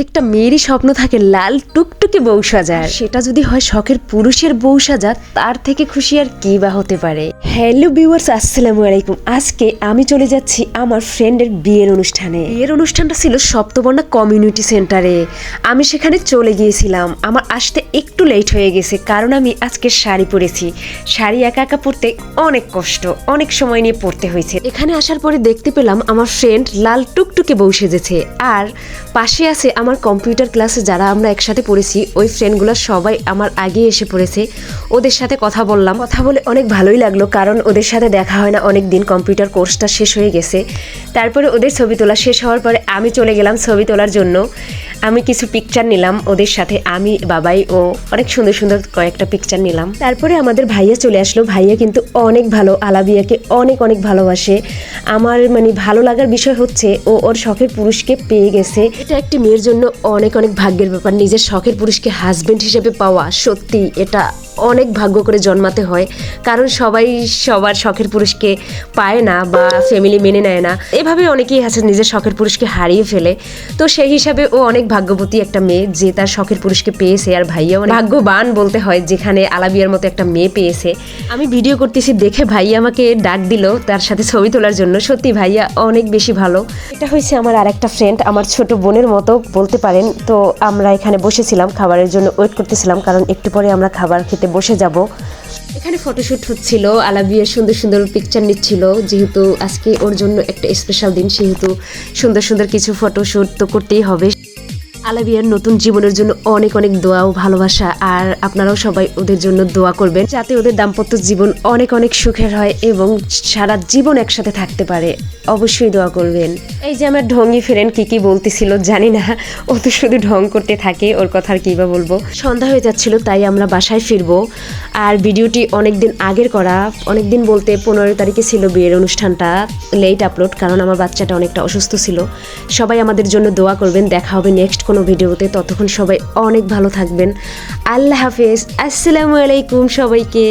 প্রত্যেকটা মেয়েরই স্বপ্ন থাকে লাল টুকটুকে বউ সাজার। সেটা যদি হয় শখের পুরুষের বউ সাজা তার থেকে খুশি আর কি বা হতে পারে? হ্যালো ভিউয়ার্স আসসালামু আলাইকুম। আজকে আমি চলে যাচ্ছি আমার ফ্রেন্ডের বিয়ের অনুষ্ঠানে। বিয়ের অনুষ্ঠানটা ছিল সপ্তবর্ণা কমিউনিটি সেন্টারে। আমি সেখানে চলে গিয়েছিলাম। আমার আসতে একটু লেট হয়ে গেছে কারণ আমি আজকে শাড়ি পরেছি। শাড়ি একা একা পরতে অনেক কষ্ট অনেক সময় নিয়ে পড়তে হয়েছে। এখানে আসার পরে দেখতে পেলাম আমার ফ্রেন্ড লাল টুকটুকে বউ সেজেছে। আর পাশে আছে আমার কম্পিউটার ক্লাসে যারা আমরা একসাথে পড়েছি, ওই ফ্রেন্ডগুলো সবাই আমার আগে এসে পড়েছে। ওদের সাথে কথা বললাম। কথা বলে অনেক ভালোই লাগল, কারণ ওদের সাথে দেখা হয় না অনেক দিন কম্পিউটার কোর্সটা শেষ হয়ে গেছে। তারপরে ওদের ছবি তোলা শেষ হওয়ার পরে আমি চলে গেলাম ছবি তোলার জন্য। আমি কিছু পিকচার নিলাম ওদের সাথে, আমি, বাবাই ও অনেক সুন্দর সুন্দর কয়েকটা পিকচার নিলাম। তারপরে আমাদের ভাইয়া চলে আসলো। ভাইয়া কিন্তু অনেক ভালো, আলাবিয়াকে অনেক অনেক ভালোবাসে। আমার মানে ভালো লাগার বিষয় হচ্ছে ও ওর শখের পুরুষকে পেয়ে গেছে। এটা একটি মেয়ের জন্য অনেক অনেক ভাগ্যের ব্যাপার। নিজের শখের পুরুষকে হাজবেন্ড হিসেবে পাওয়া সত্যি এটা অনেক ভাগ্য করে জন্মাতে হয়। কারণ সবাই সবার শখের পুরুষকে পায় না বা ফ্যামিলি মেনে নেয় না। এভাবে অনেকেই আছে নিজের শখের পুরুষকে হারিয়ে ফেলে। তো সেই হিসাবে ও অনেক ভাগ্যবতী একটা মেয়ে যে তার শখের পুরুষকে পেয়েছে। আর ভাইয়া ভাগ্যবান বলতে হয় যেখানে আলাবিয়ার মতো একটা মেয়ে পেয়েছে। আমি ভিডিও করতেছি দেখে ভাইয়া আমাকে ডাক দিল তার সাথে ছবি তোলার জন্য। সত্যি ভাইয়া অনেক বেশি ভালো। এটা হয়েছে আমার আরেকটা ফ্রেন্ড আমার ছোট বোনের মতো বলতে পারেন। তো আমরা এখানে বসেছিলাম, খাবারের জন্য ওয়েট করতেছিলাম কারণ একটু পরে আমরা খাবার খেতে বসে যাব। এখানে ফটোশ্যুট হচ্ছিল আলাবিয়ার সুন্দর সুন্দর পিকচার নিচ্ছিল, যেহেতু আজকে ওর জন্য একটা স্পেশাল দিন, সেহেতু সুন্দর সুন্দর কিছু ফটোশ্যুট তো করতেই হবে। আলাবিয়ার নতুন জীবনের জন্য অনেক অনেক দোয়া ও ভালোবাসা, আর আপনারাও সবাই ওদের জন্য দোয়া করবেন যাতে ওদের দাম্পত্য জীবন অনেক অনেক সুখের হয় এবং সারা জীবন একসাথে থাকতে পারে। অবশ্যই দোয়া করবেন। এই যে আমার ঢঙ্গি ফেরেন কি কি বলতেছিল জানি না, ও তো শুধু ঢং করতে থাকে, ওর কথা আর কী বা বলব। সন্ধ্যা হয়ে যাচ্ছিল, তাই আমরা বাসায় ফিরবো। আর ভিডিওটি অনেক দিন আগের করা অনেক দিন বলতে পনেরো তারিখে ছিল বিয়ের অনুষ্ঠানটা লেট আপলোড কারণ আমার বাচ্চাটা অনেকটা অসুস্থ ছিল। সবাই আমাদের জন্য দোয়া করবেন, দেখা হবে নেক্সট কোনো ভিডিওতে ততক্ষণ সবাই অনেক ভালো থাকবেন। আল্লাহ হাফেজ আসসালামু আলাইকুম সবাইকে।